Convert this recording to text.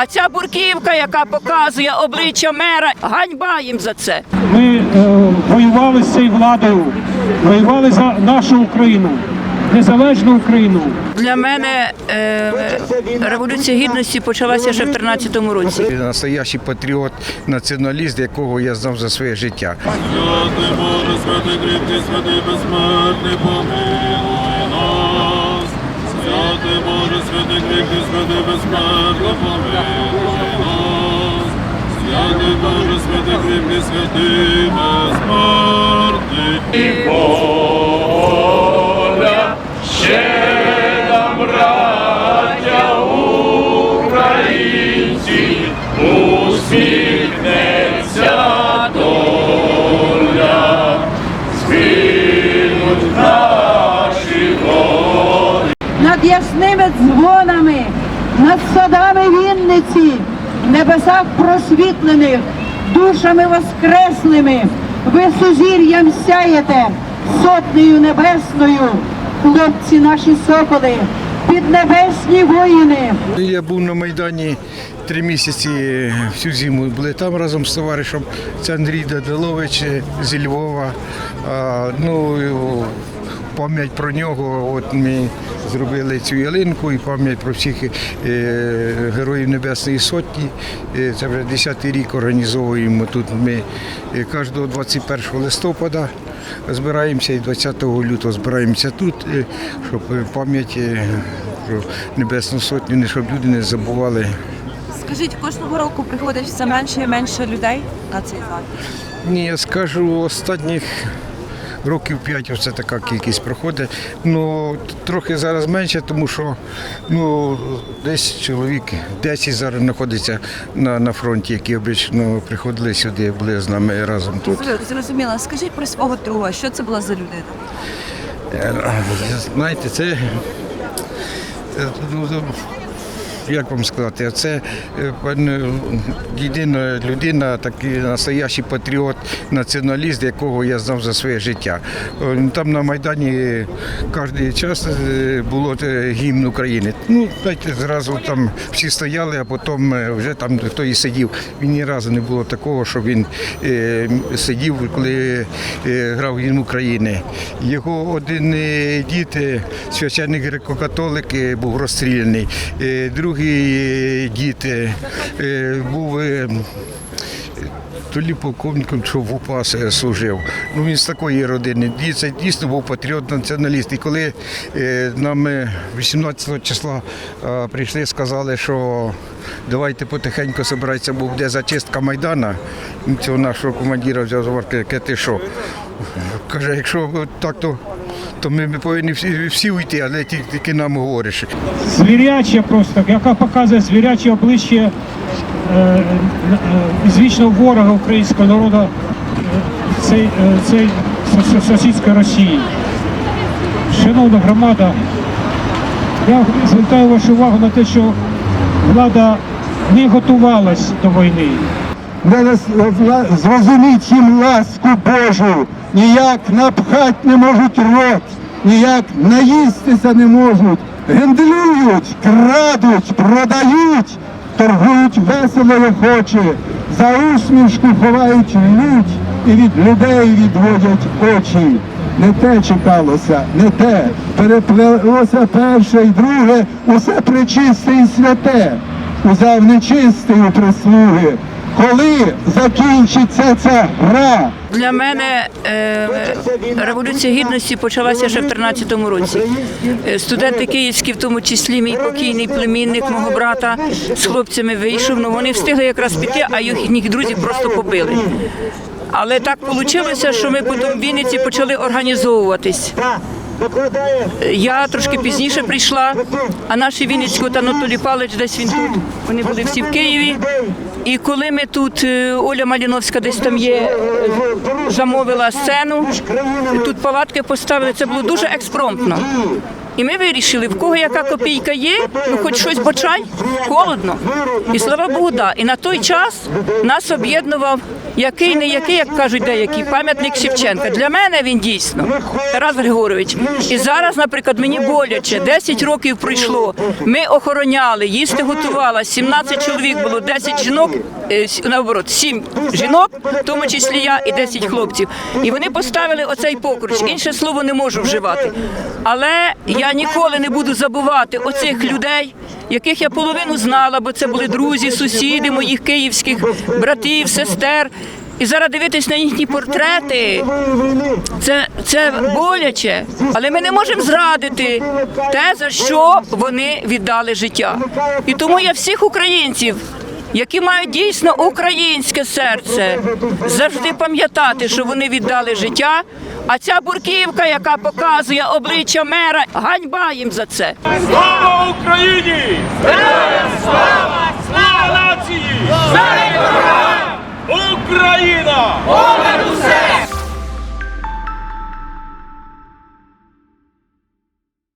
А ця бурківка, яка показує обличчя мера, ганьба їм за це. Ми е, воювали з цією владою, воювали за нашу Україну, незалежну Україну. Для мене е, революція гідності почалася ще в 13-му році. Настоящий патріот, націоналіст, якого я знав за своє життя. Святий Боже, святий кріпкий, святий безсмертний, помилуй нас. Святий Боже, святий кріпкий, святий безсмертний, помилуй нас. Святий Боже, святий кріпкий, святий безсмертний. над ясними дзвонами, над садами Вінниці, в небесах просвітлених, душами воскреслими, ви сузір'ям сяєте сотнею небесною, хлопці наші соколи, піднебесні воїни. Я був на Майдані три місяці всю зиму. Були там разом з товаришем. Це Андрій Дадалович зі Львова. Ну, пам'ять про нього. От ми зробили цю ялинку і пам'ять про всіх е, героїв Небесної Сотні. Е, Це вже 10-й рік організовуємо тут. Ми е, кожного 21 листопада збираємося і 20 лютого збираємося тут, щоб пам'ять про Небесну Сотню, щоб люди не забували. Скажіть, кожного року приходить все менше і менше людей на цей захід? Ні, я скажу, останніх років 5 оце така кількість проходить. Ну, трохи зараз менше, тому що ну, десь чоловік 10 зараз знаходиться на, на фронті, які обично приходили сюди, були з нами разом тут. Зрозуміла. Скажіть про свого друга, що це була за людина? Е, Знаєте, це. Е, Як вам сказати, це е, єдина людина, такий настоящий патріот, націоналіст, якого я знав за своє життя. Е, Там на Майдані кожен час е, було е, гімн України. Ну, знаєте, зразу там всі стояли, а потім е, вже там хто і сидів. Він ні разу не було такого, щоб він е, сидів, коли е, грав гімн України. Його один е, дід, е, священник греко-католик, е, був розстріляний. Е, Другий дід е, був. е, то лі полковником, що в УПА е, служив. Ну він з такої родини. Це дійсно був патріот націоналіст. І коли е, нам е, 18 числа прийшли, сказали, що давайте потихеньку збирайтеся, бо буде зачистка Майдана. Цього нашого командира взяв за варки, ти що? Каже, якщо так, то, то ми, повинні всі, всі уйти, але тільки, тільки нам говориш. Звіряче просто, яка показує звіряче обличчя е, е, звічного ворога українського народу е, цей, е, цей сусідської Росії. Шановна громада, я звертаю вашу увагу на те, що влада не готувалась до війни. Не зрозуміть їм ласку Божу, ніяк напхать не можуть рот, ніяк наїстися не можуть, гендлюють, крадуть, продають, торгують весело охоче, за усмішку ховають лють і від людей відводять очі. Не те чекалося, не те. Переплелося перше і друге, усе причисте і святе, узяв нечистий у прислуги. Коли закінчиться ця гра? Для мене е, революція гідності почалася ще в 13-му році. Е, Студенти київські, в тому числі мій покійний племінник мого брата, з хлопцями вийшов. Ну вони встигли якраз піти, а їхніх друзів просто побили. Але так вийшло, що ми потім в Вінниці почали організовуватись. Я трошки пізніше прийшла, а наші Вінницькі, от Анатолій Павлович, десь він тут. Вони були всі в Києві. І коли ми тут, е, Оля Маліновська десь там є, замовила сцену, тут палатки поставили, це було дуже експромтно. І ми вирішили, в кого яка копійка є, ну хоч щось бочай, холодно. І слава Богу, да. І на той час нас об'єднував який не який, як кажуть деякі, пам'ятник Шевченка. Для мене він дійсно Тарас Григорович. І зараз, наприклад, мені боляче, 10 років пройшло. Ми охороняли, їсти готувала. 17 чоловік було, 10 жінок, е, наоборот, 7 жінок, в тому числі я і 10 хлопців. І вони поставили оцей покруч. Інше слово не можу вживати. Але я ніколи не буду забувати оцих людей, яких я половину знала, бо це були друзі, сусіди моїх київських братів, сестер. І зараз дивитись на їхні портрети, це, це боляче, але ми не можемо зрадити те, за що вони віддали життя. І тому я всіх українців, які мають дійсно українське серце, завжди пам'ятати, що вони віддали життя. А ця бурківка, яка показує обличчя мера, ганьба їм за це. Слава Україні! Слава!